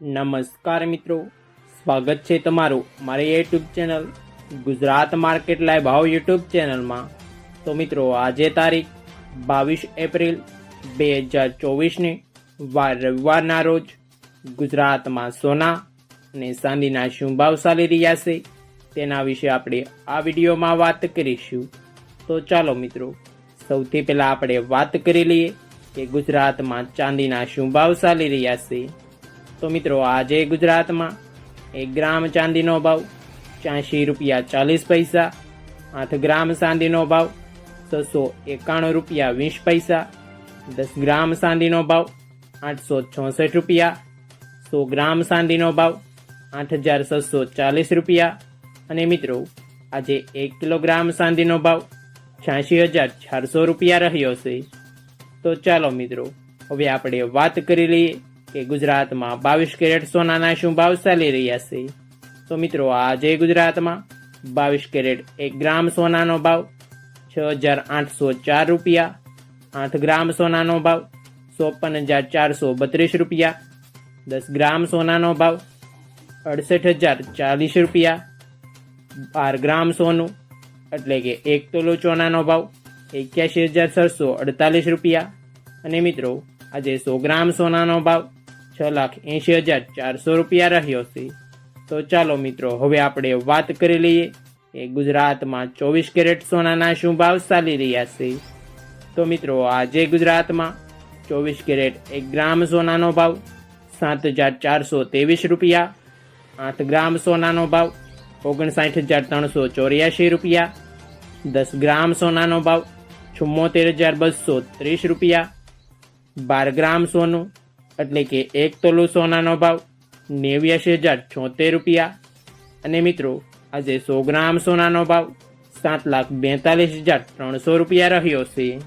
નમસ્કાર મિત્રો, સ્વાગત છે તમારું મારી YouTube channel Gujarat market live ભાવ યુટ્યુબ ચેનલમાં. તો મિત્રો, આજે તારીખ બાવીસ એપ્રિલ બે હજાર ચોવીસની વાર રવિવારના રોજ ગુજરાતમાં સોના અને ચાંદીના શું ભાવ ચાલી રહ્યા છે તેના વિશે આપણે આ વિડીયોમાં વાત કરીશું. તો ચાલો મિત્રો, સૌથી પહેલાં આપણે વાત કરી લઈએ કે ગુજરાતમાં ચાંદીના શું ભાવ ચાલી રહ્યા છે. તો મિત્રો, આજે ગુજરાતમાં એક ગ્રામ ચાંદીનો ભાવ ચાંશી રૂપિયા ચાલીસ પૈસા, આઠ ગ્રામ ચાંદીનો ભાવ છસો એકાણું રૂપિયા વીસ પૈસા, દસ ગ્રામ ચાંદીનો ભાવ આઠસો ચોસઠ રૂપિયા, સો ગ્રામ ચાંદીનો ભાવ આઠ હજાર છસો ચાલીસ રૂપિયા. અને મિત્રો, આજે એક કિલોગ્રામ ચાંદીનો ભાવ છ્યાસી હજાર ચારસો રૂપિયા રહ્યો છે. તો ચાલો મિત્રો, હવે આપણે વાત કરી લઈએ કે ગુજરાતમાં બાવીસ કેરેટ સોનાના શું ભાવ ચાલી રહ્યા છે? તો મિત્રો આજે ગુજરાતમાં બાવીસ કેરેટ એક ગ્રામ સોનાનો ભાવ, છ હજાર આઠસો ચાર રૂપિયા. આઠ ગ્રામ સોનાનો ભાવ, ચોપન હજાર ચારસો બત્રીસ રૂપિયા. દસ ગ્રામ સોનાનો ભાવ, અડસઠ હજાર ચાલીસ રૂપિયા. બાર ગ્રામ સોનું, એટલે કે એક તોલો ચોનાનો ભાવ એક્યાસી હજાર છસો અડતાલીસ રૂપિયા. અને મિત્રો, આજે સો ગ્રામ સોનાનો ભાવ છ લાખ એંશી હજાર ચારસો રૂપિયા રહ્યો છે. તો ચાલો મિત્રો, હવે આપણે વાત કરી લઈએ કે ગુજરાતમાં ચોવીસ કેરેટ સોનાના શું ભાવ ચાલી રહ્યા છે. તો મિત્રો, આજે ગુજરાતમાં ચોવીસ કેરેટ એક ગ્રામ સોનાનો ભાવ સાત હજાર ચારસો ત્રેવીસ રૂપિયા, આઠ ગ્રામ સોનાનો ભાવ ઓગણસાઠ હજાર ત્રણસો ચોર્યાસી રૂપિયા, દસ ગ્રામ સોનાનો ભાવ ચુમ્મોતેર હજાર બસો ત્રીસ રૂપિયા, બાર ગ્રામ સોનું એટલે કે એક તોલું સોનાનો ભાવ નેવ્યાસી હજાર છોતેર રૂપિયા. અને મિત્રો, આજે સો ગ્રામ સોનાનો ભાવ સાત લાખ બેતાલીસ હજાર ત્રણસો રૂપિયા રહ્યો છે.